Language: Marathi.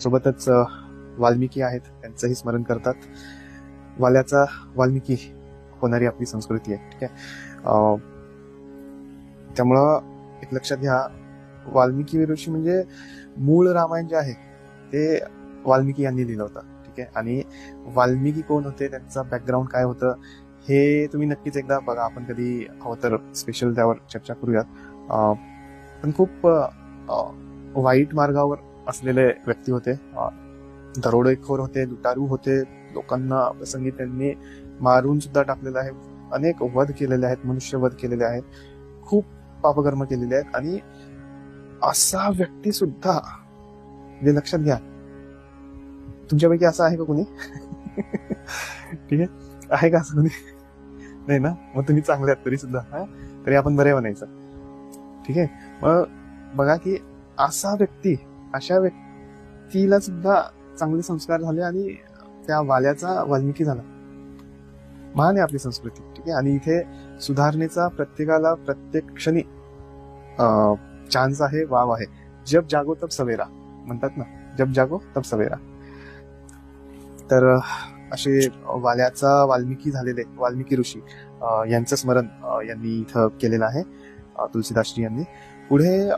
सोबतच वाल्मिकी आहेत त्यांचंही स्मरण करतात. वाल्याचा वाल्मिकी होणारी आपली संस्कृती आहे ठीक आहे? त्यामुळं एक लक्षात घ्या वाल्मिकी ऋषी म्हणजे मूळ रामायण जे आहे ते वाल्मिकी यांनी लिहिलं होतं ठीक आहे? आणि वाल्मिकी कोण होते त्यांचा बॅकग्राऊंड काय होतं हे तुम्ही नक्कीच एकदा बघा आपण कधी हवं तर स्पेशल त्यावर चर्चा करूयात. पण खूप वाईट मार्गावर असलेले व्यक्ती होते. दरोडेखोर होते लुटारू होते. लोकांना प्रसंगी त्यांनी मारून सुद्धा टाकलेलं आहे अनेक वध केलेले आहेत मनुष्यवध केलेले आहेत. खूप पापकर्म केलेले आहेत. आणि असा व्यक्ती सुद्धा जे लक्षात घ्या. तुमच्यापैकी असं आहे का कोणी? ठीक आहे. आहे का असं कोणी? नाही ना? मग तुम्ही चांगले आहात तरी सुद्धा. हा? तरी आपण बरे म्हणायचं. ठीक आहे. मग बघा की असा व्यक्ती अशा व्यक्तीला सुद्धा चांगले संस्कार झाले आणि त्या वाल्याचा वाल्मिकी झाला. महान आहे आपली संस्कृती ठीक आहे? आणि इथे सुधारणेचा प्रत्येकाला प्रत्येक क्षणी चान्स आहे वाव आहे. जब जागो तब सवेरा म्हणतात ना? जब जागो तब सवेरा. तर असे वाल्याचा वाल्मिकी झालेले वाल्मिकी ऋषी यांचं स्मरण यांनी इथं केलेलं आहे तुलसीदासजी यांनी. पुढे